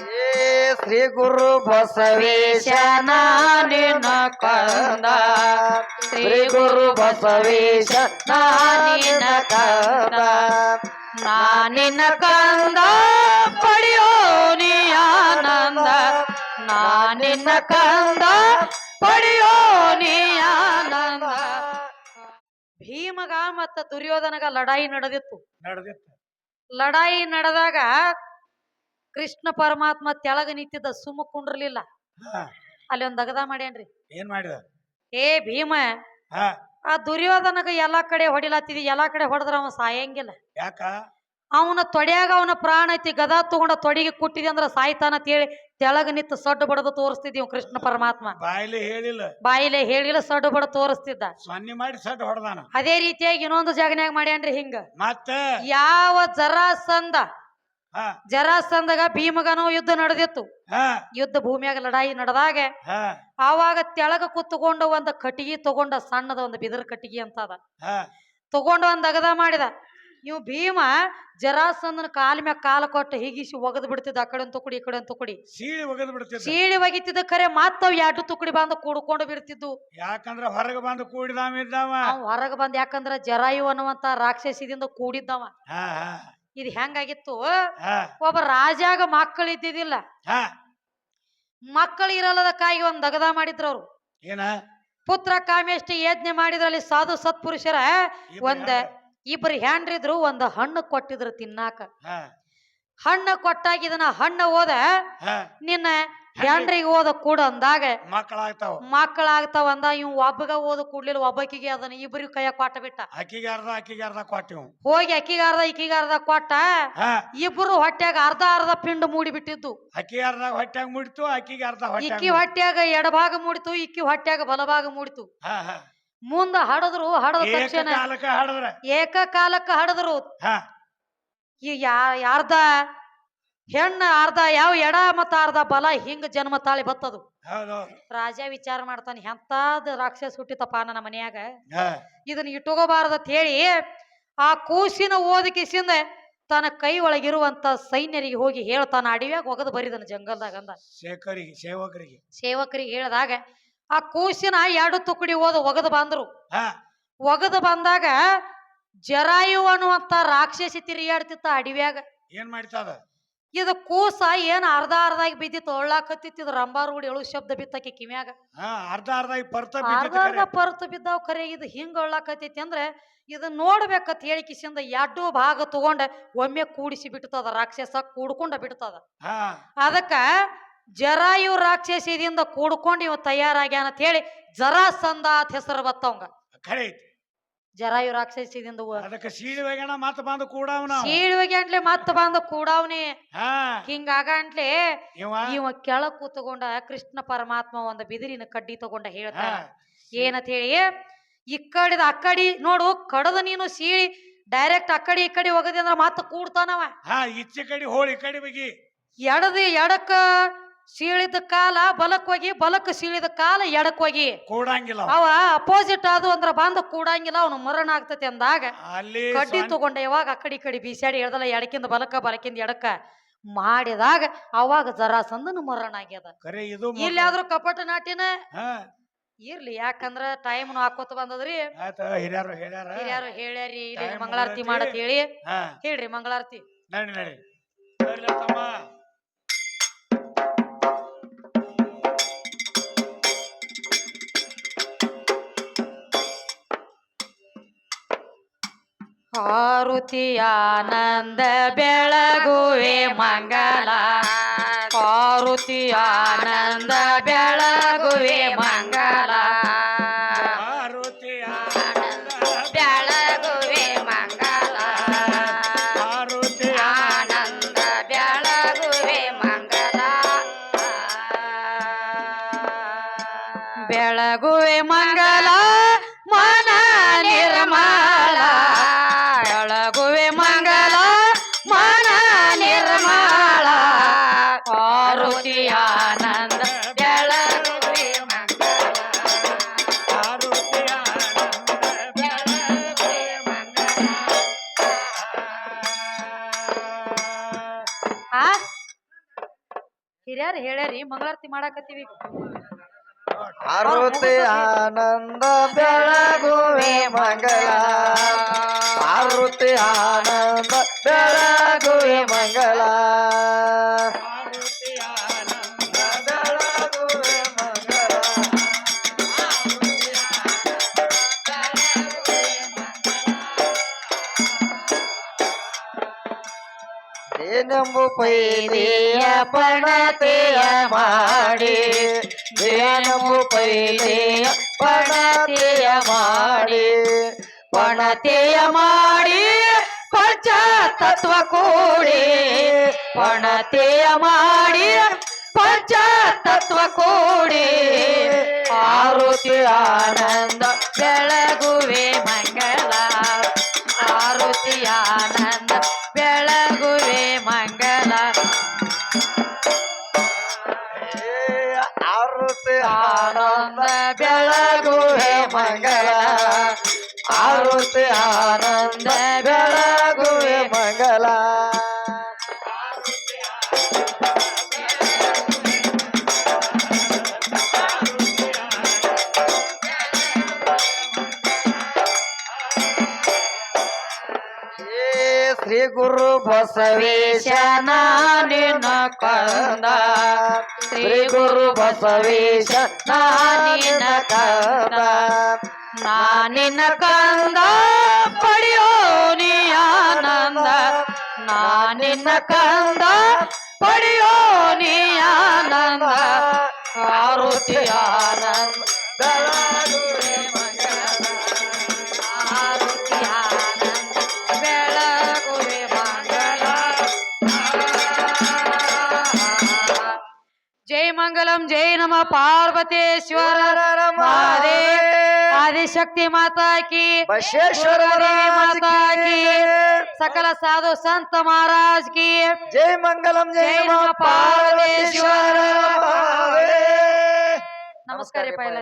ಏ ಶ್ರೀ ಗುರು ಬಸವೇಶನ ನಿನ್ನ ಕಂದ. ಶ್ರೀ ಗುರು ಬಸವೇಶ ನಾನಿನ ಕಂದ. ನಾನಿನ ಕಂದ ಪಡೆಯೋ ನೀ ಆನಂದ. ನಾನಿನ ಕಂದ ಪಡೆಯೋ ನೀ ಆನಂದ. ಭೀಮಗ ಮತ್ತ ದುರ್ಯೋಧನಗ ಲಡಾಯಿ ನಡೆದಿತ್ತು. ನಡೆದಿತ್ತು. ಲಡಾಯಿ ನಡೆದಾಗ ಕೃಷ್ಣ ಪರಮಾತ್ಮ ತೆಳಗ ನಿಂತಿದ್ದ ಸುಮ್ಮ ಕುಂಡ್ರಲಿಲ್ಲ. ಅಲ್ಲಿ ಒಂದ್ ದಗದ ಮಾಡ್ಯಾನ್ರಿ. ಏನ್ ಮಾಡಿದ? ಏ ಭೀಮ ಆ ದುರ್ಯೋಧನಗ ಎಲ್ಲಾ ಕಡೆ ಹೊಡಿಲತ್ತಿದಿ ಎಲ್ಲಾ ಕಡೆ ಹೊಡೆದ್ರ ಅವ ಸಾಯಂಗಿಲ್ಲ. ಯಾಕ? ಅವನ ತೊಡ್ಯಾಗ ಅವನ ಪ್ರಾಣ ಐತಿ ಗದಾ ತಗೊಂಡ ತೊಡಿಗೆ ಕುಟ್ಟಿದೆ ಅಂದ್ರ ಸಾಯ್ತಾನ ಹೇಳಿ ತೆಳಗ ನಿಂತು ಸಡ್ಡು ಬಡದು ತೋರಿಸ್ತಿದ್ವಿ ಕೃಷ್ಣ ಪರಮಾತ್ಮ. ಬಾಯಿಲೆ ಹೇಳಿಲ್ಲ. ಬಾಯಿಲೆ ಹೇಳಿಲ್ಲ ಸಡ್ಡು ಬಡ ತೋರಿಸ್ತಿದ್ದ. ಸೊನ್ನೆ ಮಾಡಿ ಸಡ್ಡು ಹೊಡೆದಾನ. ಅದೇ ರೀತಿಯಾಗಿ ಇನ್ನೊಂದು ಜಾಗನ್ಯಾಗ ಮಾಡ್ಯಾನ್ರಿ ಹಿಂಗ. ಮತ್ತ? ಯಾವ ಜರಾಸಂದ ಜರಾಸಂದಗ ಭೀಮಗನೋ ಯುದ್ಧ ನಡೆದಿತ್ತು. ಯುದ್ಧ ಭೂಮಿಯಾಗ ಲಡಾಯಿ ನಡೆದಾಗ ಆವಾಗ ತೆಳಗ ಕುತ್ಕೊಂಡು ಒಂದು ಕಟ್ಟಿಗೆ ತಗೊಂಡ ಸಣ್ಣದ ಒಂದು ಬಿದಿರ ಕಟ್ಟಿಗೆ ಅಂತ ಅದ ತಗೊಂಡು ಒಂದ್ ಅಗದ ಮಾಡಿದ. ಇವ್ ಭೀಮ ಜರಾಸಂದನ ಕಾಲ ಮ್ಯಾಗ ಕಾಲ ಕೊಟ್ಟು ಹೀಗಿಸಿ ಒಗದ್ ಬಿಡ್ತಿದ್ದ ಆ ಕಡೆ ತುಕುಡಿ ಈ ಕಡೆ. ತುಕುಡಿ ಸೀಳಿ ಒಗದ್ ಬಿಡ್ತಿದ್ದ. ಸೀಳಿ ಒಗಿತಿದ್ದ ಕರೆ ಮತ್ತವ್ ಎರಡು ತುಕಡಿ ಬಂದು ಕೂಡ್ಕೊಂಡು ಬಿಡ್ತಿದ್ದು. ಯಾಕಂದ್ರ ಹೊರಗೆ ಬಂದು ಕೂಡಿದವ ಹೊರಗೆ ಬಂದ್ ಯಾಕಂದ್ರ ಜರಾಯು ಅನ್ನುವಂತ ರಾಕ್ಷಸಿದಿಂದ ಕೂಡಿದ್ದವ. ಇದು ಹೆಂಗಾಗಿತ್ತು? ಒಬ್ಬ ರಾಜಾಗ ಮಕ್ಕಳು ಇದ್ದಿದ್ದಿಲ್ಲ. ಮಕ್ಕಳು ಇರಲ್ಲದ ಕಾಯಿಗೆ ಒಂದು ದಗದ ಮಾಡಿದ್ರು ಅವರು. ಏನ? ಪುತ್ರ ಕಾಮೇಷ್ಟಿ ಯಜ್ಞೆ ಮಾಡಿದ್ರಲ್ಲಿ ಸಾಧು ಸತ್ಪುರುಷರ ಒಂದ ಇಬ್ರು ಹ್ಯಾಂಡ್ರಿದ್ರು ಒಂದು ಹಣ್ಣು ಕೊಟ್ಟಿದ್ರು ತಿನ್ನಾಕ. ಹಣ್ಣು ಕೊಟ್ಟಾಗ ಇದನ್ನ ಹಣ್ಣು ಹೋದ ನಿನ್ನ ಹ್ಯಾಂಡ್ರಿಗೆ ಓದ ಕೂಡ ಅಂದಾಗ ಮಕ್ಕಳಾಗ್ತಾವ ಮಕ್ಕಳಾಗ್ತಾವ ಅಂದ ಇವ್ ಒಬ್ಬಗ ಓದ ಕೂಡ್ಲಿಲ್ಲ ಒಬ್ಬಕಿಗೆ ಅದನ್ನ ಇಬ್ಬರಿಗೆ ಕೈಯ ಕೊಟ್ಟ ಬಿಟ್ಟ. ಅಕ್ಕಿಗೆ ಅರ್ಧ ಅಕ್ಕಿಗೆ ಅರ್ಧ ಕೊಟ್ಟಿವ್ ಹೋಗಿ ಅಕ್ಕಿಗಾರ್ದ ಇಕ್ಕಿಗಾರ್ದ ಕೊಟ್ಟ ಹಾ. ಇಬ್ರು ಹೊಟ್ಯಾಗ ಅರ್ಧ ಅರ್ಧ ಪಿಂಡ್ ಮೂಡಿ ಬಿಟ್ಟಿದ್ದು ಅಕ್ಕಿ ಅರ್ಧ ಹೊಟ್ಯಾಗ ಮುಡಿತು ಅಕ್ಕಿಗೆ ಅರ್ಧ ಇಕ್ಕಿ ಹೊಟ್ಯಾಗ ಎಡ ಎಡಭಾಗ ಮೂಡಿತು ಇಕ್ಕಿ ಹೊಟ್ಯಾಗ ಬಲಭಾಗ ಮೂಡಿತು ಮುಂದ ಹಡದ್ರು ಹಡದ ಏಕ ತಕ್ಷಣ ಕಾಲಕ್ಕ ಹಾಡದ್ರ. ಏಕಕಾಲಕ್ಕ ಹಡದ್ರು. ಹಾ. ಈ ಯಾ ಅರ್ಧ ಹೆಣ್ಣ ಅರ್ಧ ಯಾವ ಎಡ ಮತ್ತ ಅರ್ಧ ಬಲ ಹಿಂಗ ಜನ್ಮ ತಾಳಿ ಬತ್ತದು. ರಾಜ ವಿಚಾರ ಮಾಡ್ತಾನೆ ಎಂತಾದ ರಾಕ್ಷಸ ಹುಟ್ಟಿತಪ್ಪ ನನ್ನ ಮನೆಯಾಗ? ಇದನ್ನ ಇದನ್ನ ಅಂತ ಹೇಳಿ ಆ ಕೂಸಿನ ಓದಕಿಸಿಂದ ತನ್ನ ಕೈ ಒಳಗಿರುವಂತ ಸೈನ್ಯರಿಗೆ ಹೋಗಿ ಹೇಳ್ತಾನ ಅಡವ್ಯಾಗ ಒಗದು ಬರಿದನ ಜಂಗಲ್ದಾಗ ಅಂದ. ಶೇಖರಿಗೆ ಸೇವಕರಿಗೆ. ಸೇವಕರಿಗೆ ಹೇಳಿದಾಗ ಆ ಕೂಸಿನ ಎರಡು ತುಕಡಿ ಓದ ಒಗದು ಬಂದ್ರು. ಒಗದು ಬಂದಾಗ ಜರಾಯು ಅನ್ನುವಂತ ರಾಕ್ಷಸಿ ತಿರುಗಾಡ್ತಿತ್ತ ಅಡವ್ಯಾಗ. ಏನ್ ಮಾಡ್ತದ? ಇದು ಕೂಸ ಏನ್ ಅರ್ಧ ಅರ್ಧಾಗಿ ಬಿದ್ದಿತ್ತು ಒಳ್ಳಾಕತ್ತಿತ್ತು ಇದು ಹುಡಿ ಎಳು ಶಬ್ದ ಬಿತ್ತಕ್ಕೆ ಕಿವ್ಯಾಗ. ಅರ್ಧ ಅರ್ಧ ಪರ್ತ ಅರ್ಧ ಅರ್ಧ. ಪರ್ತು ಬಿದ್ದಾವ್ ಖರೆ ಇದು ಹಿಂಗ ಒಳ್ಳಾಕತ್ತೈತಿ ಅಂದ್ರೆ ಇದನ್ನ ನೋಡ್ಬೇಕತ್ ಹೇಳಿ ಕಿಸಿಂದ ಎರಡು ಭಾಗ ತಗೊಂಡ ಒಮ್ಮೆ ಕೂಡಿಸಿ ಬಿಡ್ತದ ರಾಕ್ಷಸ ಕೂಡ್ಕೊಂಡ ಬಿಡ್ತದ ಅದಕ್ಕ ಜರಾಯು ರಾಕ್ಷಸಿದಿಂದ ಕೂಡ್ಕೊಂಡು ಇವ ತಯಾರಾಗ್ಯಾನ ಅಂತ ಹೇಳಿ ಜರಾ ಸಂದಾತ್ ಹೆಸರು ಬತ್ತವಂಗ. ಖರೆ ಐತಿ. ಜರಾಯು ರಾಕ್ಷಸಿದಿಂದ ಅದಕ್ಕೆ ಸೀಳಿ ಮತ್ತ ಬಂದು ಕೂಡವನ. ನಾವು ಸೀಳುವಿಗೆ ಅಂಟ್ಲೆ ಮತ್ತ ಬಂದ ಕೂಡವನಿ. ಹಾ. ಹಿಂಗಾಗ ಅಂಟ್ಲೆ ಇವ ಕೆಳ ಕೂತ್ಕೊಂಡ ಕೃಷ್ಣ ಪರಮಾತ್ಮ ಒಂದು ಬಿದಿರಿನ ಕಡ್ಡಿ ತಗೊಂಡ ಹೇಳ್ತಾನ. ಏನಂತ ಹೇಳಿ ಈ ಕಡಿದ ಅಕ್ಕಡಿ ನೋಡು ಕಡದ ನೀನು ಸೀಳಿ ಡೈರೆಕ್ಟ್ ಅಕ್ಕಡಿ ಈ ಕಡೆ ಹೋಗದಿ ಅಂದ್ರ ಮತ್ತ ಕೂಡ್ತಾನವ. ಈಚೆ ಕಡೆ ಹೋಳಿ ಕಡೆ ಬಗಿ ಎಡದಿ ಎಡಕ್ಕ ಸೀಳಿದ ಕಾಲ ಬಲಕ್ ಹೋಗಿ ಬಲಕ್ ಸೀಳಿದ ಕಾಲ ಎಡಕ್ ಹೋಗಿ. ಕೂಡಂಗಿಲ್ಲ ಅವ. ಅಪೋಸಿಟ್ ಅದು ಅಂದ್ರ ಬಂದ ಕೂಡಂಗಿಲ್ಲ ಅವನು ಮರಣ ಆಗ್ತತಿ ಅಂದಾಗ ಅಲ್ಲಿ ಕಡ್ಡಿ ತಗೊಂಡ ಯಾವಾಗ ಅಕ್ಕಡಿ ಕಡಿ ಕಡೆ ಬೀಸಾಡಿ ಹೇಳ್ದಲ್ಲ ಎಡಕಿಂದ ಬಲಕ ಬಲಕಿಂದ ಎಡಕ ಮಾಡಿದಾಗ ಅವಾಗ ಜರಾಸಂದನ ಮರಣ ಆಗ್ಯದ. ಇಲ್ಲಿ ಇಲ್ಲಾದ್ರೂ ಕಪಟ ನಾಟಿನ? ಇರ್ಲಿ ಯಾಕಂದ್ರ ಟೈಮ್ ಹಾಕೋತ ಬಂದದ್ರಿ. ಹಿರಿಯಾರು ಹಿರಿಯರು ಹೇಳ್ಯಾರ ಮಂಗಳಾರತಿ. ಮಾಡತ್ ಹೇಳಿ. ಹೇಳ್ರಿ ಮಂಗಳಾರತಿ. ನಡಿ ನಡಿ. ನಡಿಲ ತಮ್ಮ ಆರುತಿ ಆನಂದ ಬೆಳಗುವೆ ಮಂಗಲ. ಆರುತಿಯಾನಂದ ಬೆಳಗುವೆ ಮಂಗಲ. ಆರುತಿಯಾನಂದ ಬೆಳಗುವೆ ಹಿರಿಯರ್ ಹೇಳ್ಯಾರಿ ಮಂಗಳಾರತಿ ಮಾಡಾಕತ್ತೀವಿ. ಆನಂದ ಬೆಳಗುವೆ ಮಂಗಳ. ಆರುತಿ ಆನಂದ ಬೆಳಗುವೆ ಮಂಗಲ ಏನೆಂಬು ಪೈಲಿಯ ಪಣತೆಯ ಮಾಡಿ. ಏನೆಂಬು ಪೈಲಿಯ ಪಣತೆಯ ಮಾಡಿ. ಪಣತೆಯ ಮಾಡಿ ಪಂಚ ತತ್ವ ಕೂಡಿ ಪಣತೆಯ ಮಾಡಿ ಪಂಚ ತತ್ವ ಕೂಡಿ ಆರುತಿ ಆನಂದ ಬೆಳಗುವೆ ಮಂಗಳ. ಆರುತಿ ಆನಂದ ಆನಂದ ಬೆಳಗುವೆ ಮಂಗಲ ಆರುತಿ ಆನಂದ ಬೆಳಗುವೆ ಮಂಗಲ ಏ ಶ್ರೀ ಗುರು ಬಸವೇಶ ನಿನ್ನ ಕಂದ. ಶ್ರೀ ಗುರು ಬಸವೇಶ ನಾನಿನ ಕಂದ. ನಾನಿನ ಕಂದ ಪಡೆಯೋ ನೀ ಆನಂದ. ನಾನಿನ ಕಂದ ಪಡೆಯೋ ಆನಂದ. ಆರುತಿ ಆನಂದ. मंगलम जय नमः पार्वतेश्वर आदि आदिशक्ति माता की माता की सकल साधु संत महाराज की। जय मंगलम जय नम पार्वतेश्वर नमस्कार पहला